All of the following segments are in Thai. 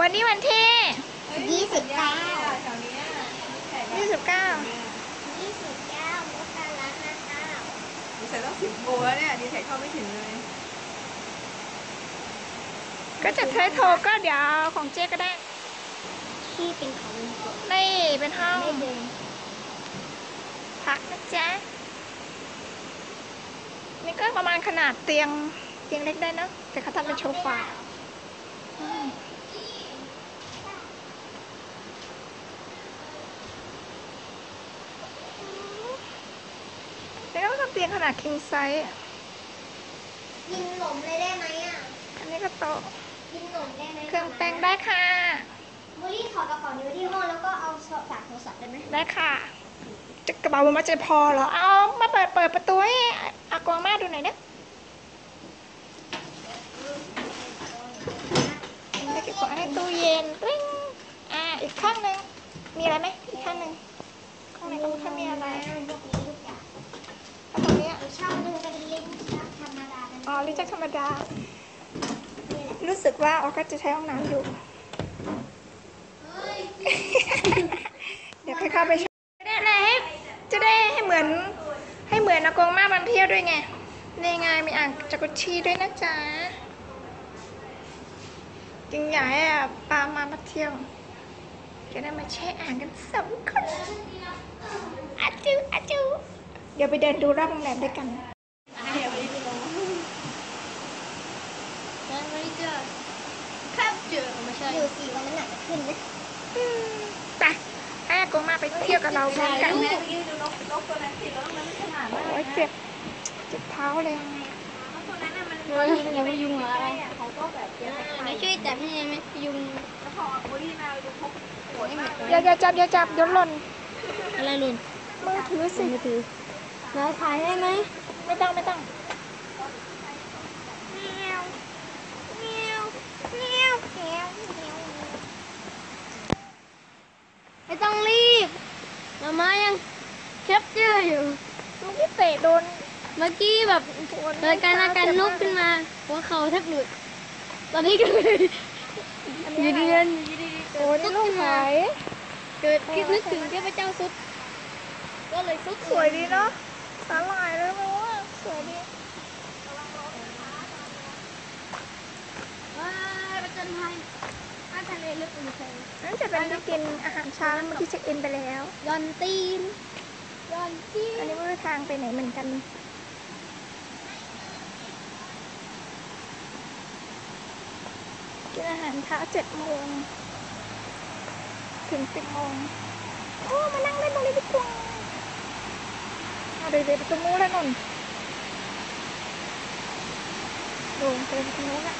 วันนี้วันที่ยี่สิบเก้าแถวเนี้ย29ยี่สิบเก้ามกราคมเก้าดิฉันต้องสิบโมงแล้วเนี่ยดีแท็กเข้าไม่ถึงเลย ก็จะใช้โทรก็เดี๋ยวเอาของเจ๊ก็ได้ ที่เป็นของลุงกดนี่เป็นห้องไม่เดินพักนะจ๊ะนี่ก็ประมาณขนาดเตียงเตียงเล็กได้เนอะแต่เขาทำเป็นโชฟาอืมแล้วก็ทำ เตียงขนาด king size อะกินขนมเลยได้ไหมอะ อันนี้ก็โต๊ะ กินขนมได้ไหมเครื่องแต่งได้ค่ะบุรีถอดกระเป๋านี้ไว้ที่ห้องแล้วก็เอาฝากโทรศัพท์ได้ไหมได้ค่ะ จะกระเป๋ามันจะพอเหรอ เอามาเปิดเปิดประตูให้อากวางมาดูหน่อยนะจะเก็บของให้ตู้เย็นกริ๊งอ่า อีกข้างหนึ่งมีอะไรไหมอีกข้างหนึ่งข้างในก็ไม่ อ๋อลิจักธรรมดานี่แหละรู้สึกว่าออก็จะใช้ห้องน้ำอยู่ เดี๋ยวค่อยเข้าไปชมจะได้อะไรให้จะได้ให้เหมือน ให้เหมือนอากงมาบันเที่ยวด้วยไงนี่ไงมีอ่างจักรุชีด้วยนะจ๊ะจึงอยากให้ปามามาเที่ยวจะได้มาแช่อ่างกันสองคนอาจูอาจูเดี๋ยวไปเดินดูรอบโรงแรมด้วยกัน แล้วไม่เจอครับเจอไม่ใช่อยู่สี่วันนั้นอาจจะขึ้นนะอืมไปให้อากงมาไปเที่ยวกับเราพร้อมกันแม่ยืนดูนกนกตัวนั้นสิแล้วมันไม่ขนาดมากโอ้ยเจ็บเจ็บเท้าเลยตัวนั้นน่ะมันเฮ้ยอย่าไปยุ่งอะไรเขาก็แบบเยอะไม่ช่วยจับให้ไหมยุงแล้วพอบุรีมาดูเขาปวดมากเลยอย่าอย่าจับอย่าจับเดี๋ยวหล่นอะไรลุนมือถือสิมือถือเราถ่ายได้ไหมไม่ต้องไม่ต้อง ไม่ต้องรีบ มามายังแคปเจอร์อยู่ลูกที่เตะโดนเมื่อกี้แบบเกิดการอาการลุกขึ้นมาหัวเข่าแทบหลุดตอนนี้ก็เลยอยู่ดีๆอยู่ดีๆโอ้ยนี่ลูกหายเกิดคิดนึกถึงเทพเจ้าสุด ก็เลยสุดสวยดีเนาะสาหร่ายเลยมั้งว่าสวยดีว้ายประจันภัยอา ทะเลลึกอุ่นใจนั่นจะเป็นที่กินอาหารเช้าเมื่อกี้เช็คอินไปแล้วยอนตีนยอนตีนอันนี้ไม่รู้ทางไปไหนเหมือนกันกินอาหารเช้าเจ็ดโมงถึงสิบโมงโอ้มานั่งเล่นตรงนี้ดีกว่าเอาเดี๋ยวเดี๋ยวไปตรงนู้นแล้วนนดูไปตรงนู้นอะ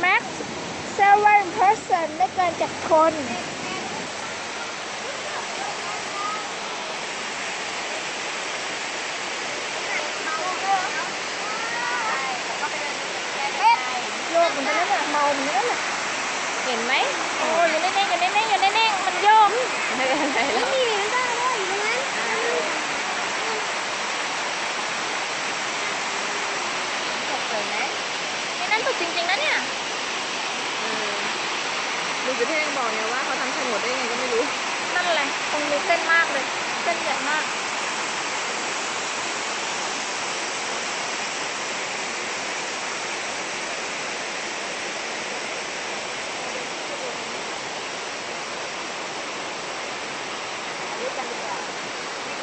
แม็กซ์เซเว่นเพอร์เซน ไม่เกินจากคน โยกเหมือนกันนั่นแหละเมาเหมือนกันนั่นแหละ เห็นไหม โอ้ยอยู่นิ่งๆอยู่นิ่งๆอยู่นิ่งๆมันโยก ไม่เป็นไรแล้ว นี่มันได้ด้วยอยู่ตรงนั้น ตกเลยไหม นี่นั่นถูกจริงๆนะเนี่ย ดูจุดที่งบอกเนี่ยว่าเขาทำโหนดได้ยังไงก็ไม่รู้ นั่นแหละตรงนี้เส้นมากเลย เส้นใหญ่มาก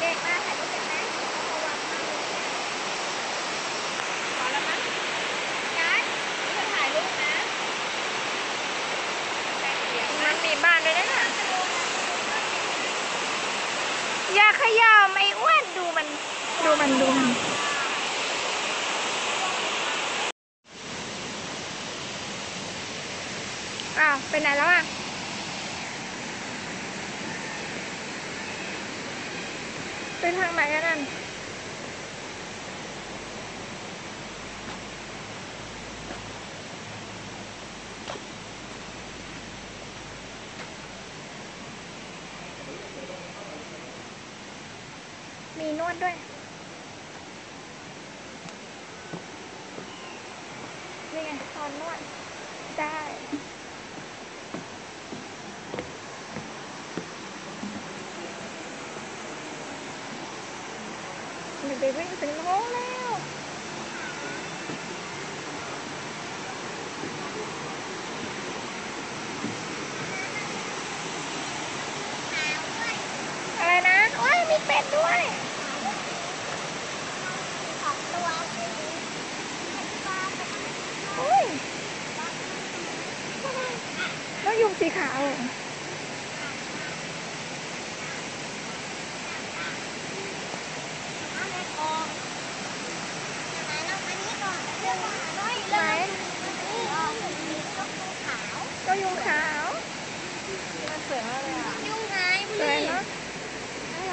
เด็กๆมาถ่ายรูปกันไหมระวังมากเลยพอแล้วมั้งการนี่มาถ่ายรูปนะมันมีบ้านด้วยนะน่ะ อย่าขยำไอ้อ้วนดูมัน ดูมันดูมันอ้าวไปไหนแล้วอะไปทางไหนกันนั่น มีนวดด้วย นี่ไงตอนนวด ได้ เด็กๆวิ่งถึงโน้องแล้ว อะไรนะ โอ้ย มีเป็ดด้วยโอ้ยแล้วยุง สีขาวเหรอไหนก็ยุงขาวมันสวยมากเลยอะสวยเนาะ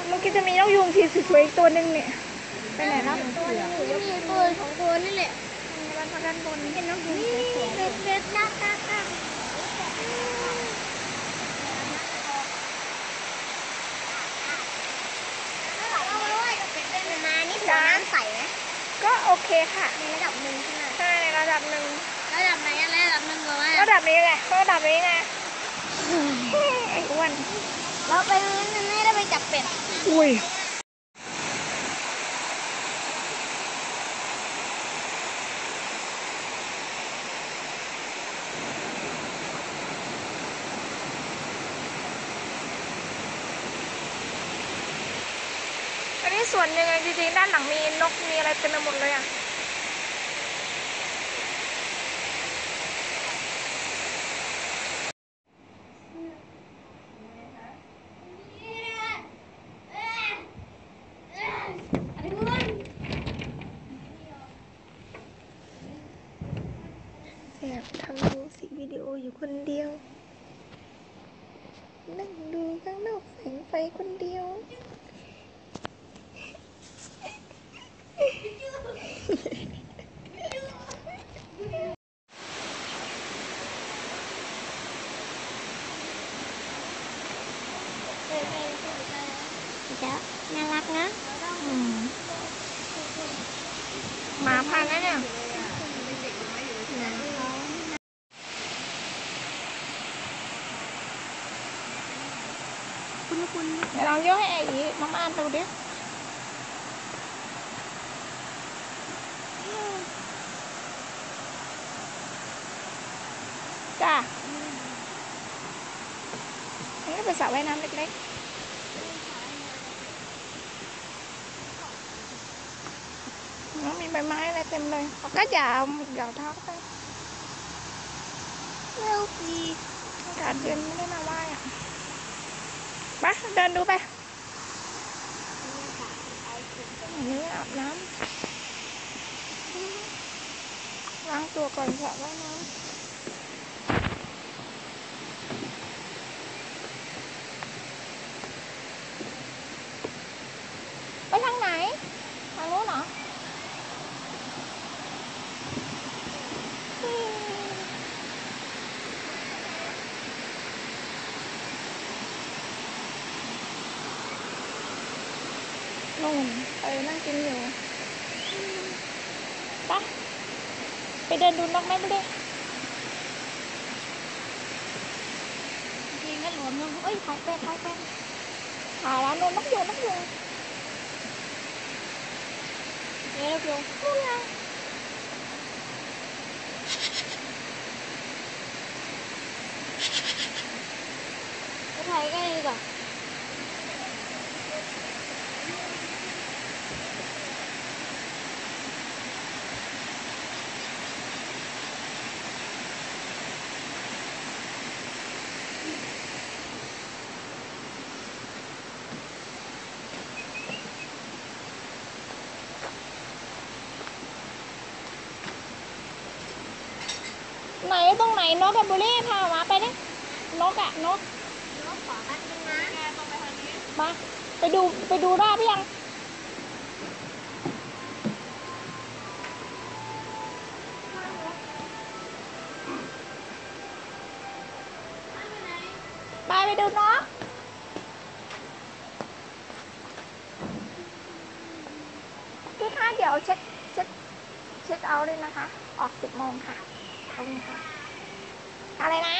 เมื่อกี้จะมีนกยุงสีสวยๆอีกตัวหนึ่งเนี่ยไปไหนแล้วตัวนี้มีตัวสองตัวนี่แหละมันมาด้านบนเป็นนกนี่เบ็ดเบ็ดนักนักนัก จ้าก็ โอเคค่ะ ในระดับหนึ่งใช่ไหมใช่ในระดับหนึ่งระดับไหนอะไรระดับหนึ่งเหรอวะระดับนี้ไงก็ระดับนี้ไงไอ้อ้วนเราไปไม่ได้ไปจับเป็ดอุ้ย ส่วนหนึ่งจริงๆด้านหลังมีนกมีอะไรเต็มไปหมดเลยอะแอบทำมิวสิกวิดีโออยู่คนเดียว นั่งดูข้างนอกแสงไฟคนเดียว เดี๋ยวน่ารักนะ อืมหมาพันธุ์นะเนี่ย คุณคุณ เดี๋ยวลองยกให้ไอ้อี น้องอ่านดูดิจ้านี่ก็เป็นสระว่ายน้ำเล็กๆน้องมีใบไม้อะไรเต็มเลยเขาก็ยาวหมดยาวเท้าไปเร็วดีอากาศเย็นไม่ได้มาว่ายอะไปเดินดูไปอั นนี้อาบน้ำล้างตัวก่อนสระว่ายน้ำไปทางไหน ทางนู้นเหรออืม นู่นเออนั่งกินอยู่ไปะ ไปเดินดูนกแม่ไม่ได้จริงก็หลวมลงเอ้ยถ่ายเป็ดถ่ายเป็ดถ่ายแล้วนู่นนกยูงนกยูงเนี่ยเราลงนู่นไงไปถ่ายใกล้ดีกว่า ไห นตรงไหนนกกับบุรีพามาไปดินกอะนกน้องขอแป๊บนึงนะมาไปดูไปดูรอบหรือยังไปไปดูนกพี่คะเดี๋ยวเช็คเช็คเช็คเอาเลยนะคะ ออกสิบโมงค่ะขอบคุณค่ะ อะไรนะ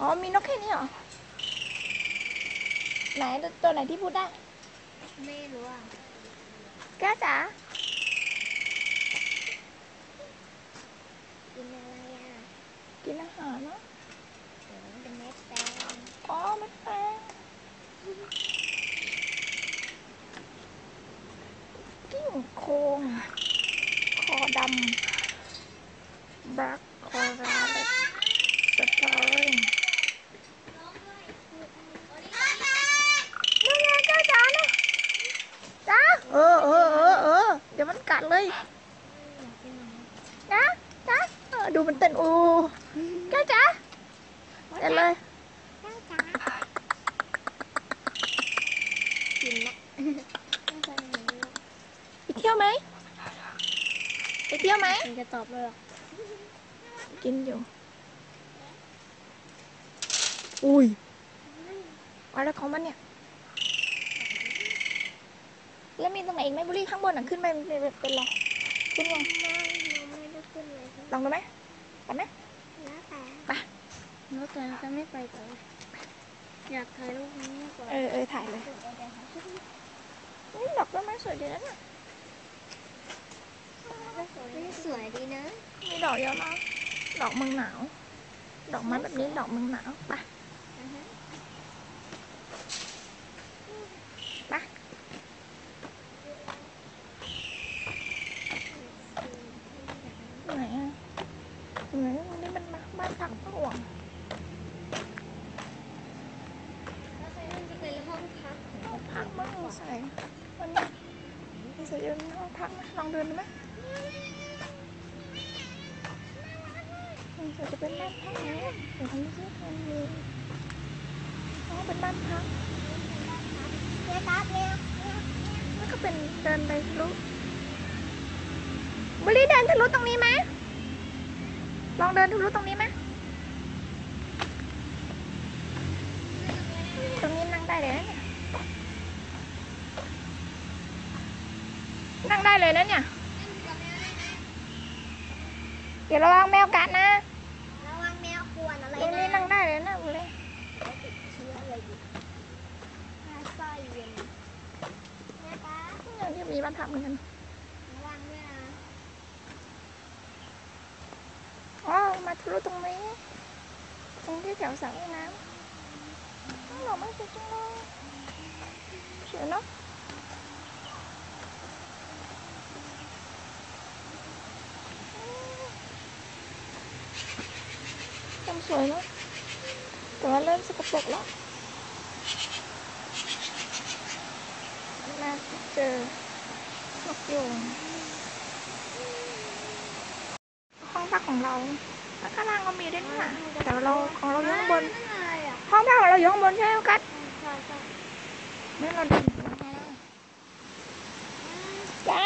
อ๋อ มีนกแค่นี้เหรอ ไหนตัวไหนที่พูดได้ ไม่รู้อะแก้วจ๋ากินอะไรอะ กินอาหารเนาะเดี๋ยวมันเป็นเม็ดแตงอ๋อมันแปลง กิ้งโคง คอดำแบลักคอรา นี่ไงแก้วจ๋าเนี่ยจ้าเออเออเออเออเดี๋ยวมันกัดเลยนะจ้าเออดูมันเต้นอูแก้วจ๋าเต้นเลย แก้วจ้ากินละไม่เคยเห็นเลย ไปเที่ยวไหมไปเที่ยวไหม มัน จะตอบเลยหรอกินอยู่ อุ้ยอะไรของมันเนี่ย แล้วมีตรงไหนอีกไหมบุรีข้างบนอะขึ้นไปเป็นเป็นเป็นอะไรขึ้นยังไม่ยังไม่ได้ขึ้นเลยลองดูไหมไปไหมแล้วแต่ไปแล้วแต่จะไม่ไปต่ออยากถ่ายรูปนี้มากกว่าเออเออถ่ายเลยนี่ดอกต้นไม้สวยดีนะเนี่ย สวยดีนะ มีดอกเยอะมากดอกเมืองหนาว ดอกไม้แบบนี้ดอกเมืองหนาวไปไปไหนอะไหนตรงนี้มันบ้านพักห่วงมันจะเป็นห้องพักห้องพักมั้งใส่วันนี้มีใส่เดินห้องพักไหมลองเดินดูไหม มันจะเป็นบ้านพักนะเดี๋ยวทำซิมันมีอ๋อเป็นบ้านพักแม่ตัดเนี่ยแล้วก็เป็นเดินไปทะลุบุรีเดินทะลุตรงนี้ไหมลองเดินทะลุตรงนี้ไหมตรงนี้นั่งได้เลยนะเนี่ยนั่งได้เลยนะเนี่ย เดี๋ยวระวังแมวกัดนะระวังแมวควรอะไรตรงนี้นั่งได้เลยนะบุรีเชื้ออะไรอยู่ไส้เย็นแม่ตัดเนี่ยที่มีบ้านพักเหมือนกันระวังด้วยนะอ๋อมาทะลุตรงนี้ตรงที่แถวสระว่ายน้ำอ้าวดอกไม้สวยจังเลยสวยเนาะ ทำสวยเนาะแต่ว่าเริ่มสกปรกแล้วมาเจอนกยูงห้องพักของเราแล้วข้างล่างก็มีด้วยนี่หว่าแต่เราของเราอยู่ข้างบนอะไรอะห้องพักของเราอยู่ข้างบนใช่ไหมกัสใช่ใช่ไม่เราเดินไปข้างล่างจ้า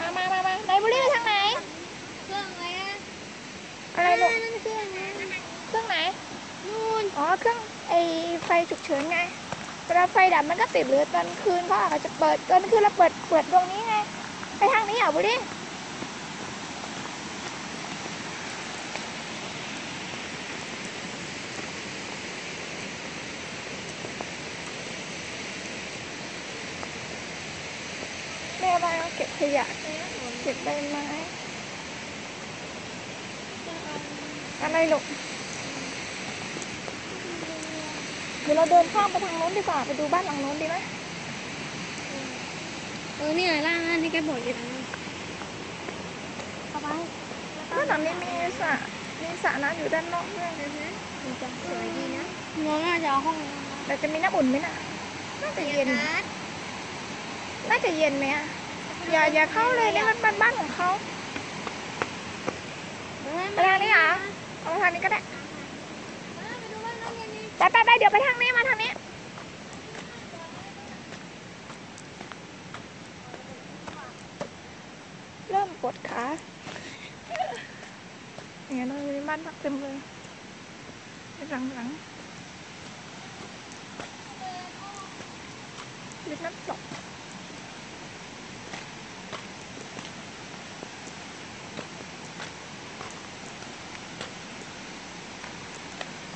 มามามามาไหนบุรีไปทางไหน เครื่องอะไรอะ อะไรลูก นั่นเครื่องนะ เครื่องไหน นู่น อ๋อ เครื่องไอไฟฉุกเฉินไงเวลาไฟดับมันก็ติดหรือตอนคืนเขาะอาจจะเปิดตอนคืนเราเปิดเปิดตรงนี้ไงไปทางนี้เหรอบุรีแม่บ้านเก็บขยะเก็บใบไม้อะไรลูกเดี๋ยวเราเดินข้ามไปทางโน้นดีกว่าไปดูบ้านหลังโน้นดีไหมเออนี่ไงล่างนั่นที่แกบอกอยู่นะเข้าไปบ้านหลังนี้มีสระมีสระน้ำอยู่ด้านนอกด้วยดีจังสวยดีนะน้องน่าจะเอาห้องน้ำนะแต่จะมีน้ำอุ่นไหมน่ะ น่าจะเย็น น่าจะเย็นไหมอะอย่าอย่าเข้าเลยนี่มันเป็นบ้านของเขาไปทางนี้เหรอเอาไปทางนี้ก็ได้ ไปดูบ้านน้องเย็นนี่ ไปไปไปเดี๋ยวไปทางนี้มาทางนี้เริ่มปวดขาเงี้ยเลยมีบ้านพักเต็มเลยหลังหลังริมน้ำตก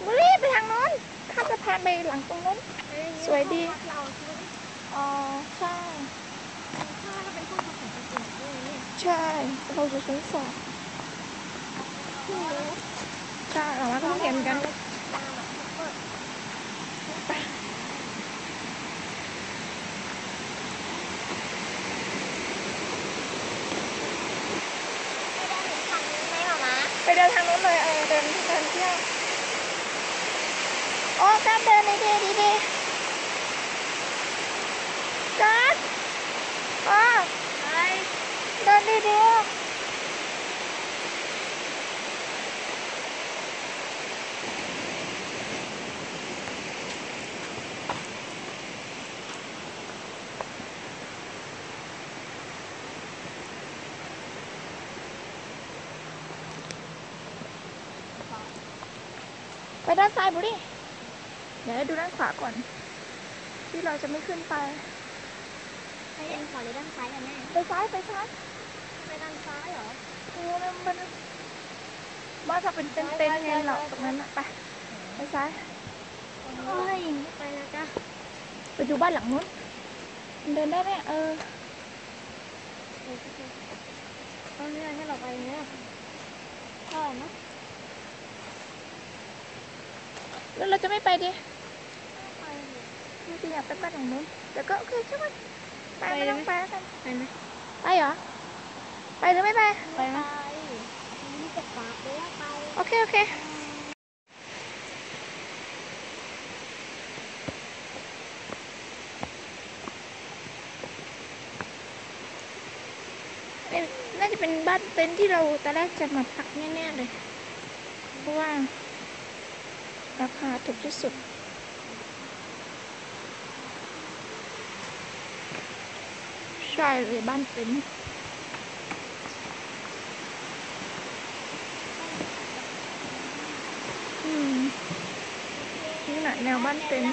บุรีไปทางโน้นข้ามสะพานไปหลังตรงนู้น สวยดี เราใช่ไหม อ๋อ ใช่ ถ้าเราเป็นผู้ประสบภัยจริงๆด้วยเนี่ย ใช่เราจะ ชั้นสองผู้รู้ใช่เราว่าก็ต้องเห็นกันมาแบบเปิดไปเดินทางนู้นเลยเออเดินเดินเที่ยวโอ้การเดินดีดีดีดีการอ๋อไปเดินดีดี ด้านซ้ายบุรีเดี๋ยวให้ดูด้านขวาก่อน ที่เราจะไม่ขึ้นไป ไปด้านขวาหรือด้านซ้ายกันแน่ไปซ้ายไปซ้ายไปด้านซ้ายเหรอโอ้มันมันว่าถ้าเป็นเต้นเต้นๆไงเราตรงนั้นอะไปไปซ้ายเฮ้ยไม่ไปแล้วจ้ะไปดูบ้านหลังนู้นมันเดินได้ไหมเออตอนนี้ให้เราไปเนี่ยก็นะ แล้วเราจะไม่ไปดิไม่ไปอยากไปบ้านหลังนู้นแต่ก็โอเคใช่ไหมไปไม่ต้องไปแล้วกันไปไหมไปเหรอ ไปหรือไม่ไป ไปไหมนี่จะปากเลยไป โอเค โอเคน่าจะเป็นบ้านเต็นท์ที่เราตอนแรกจะมาพักแน่ๆเลย เพราะว่า ราคาถูกที่สุด ใช่เลยบ้านเต็นอืมนี่แหละแนวบ้านเต็น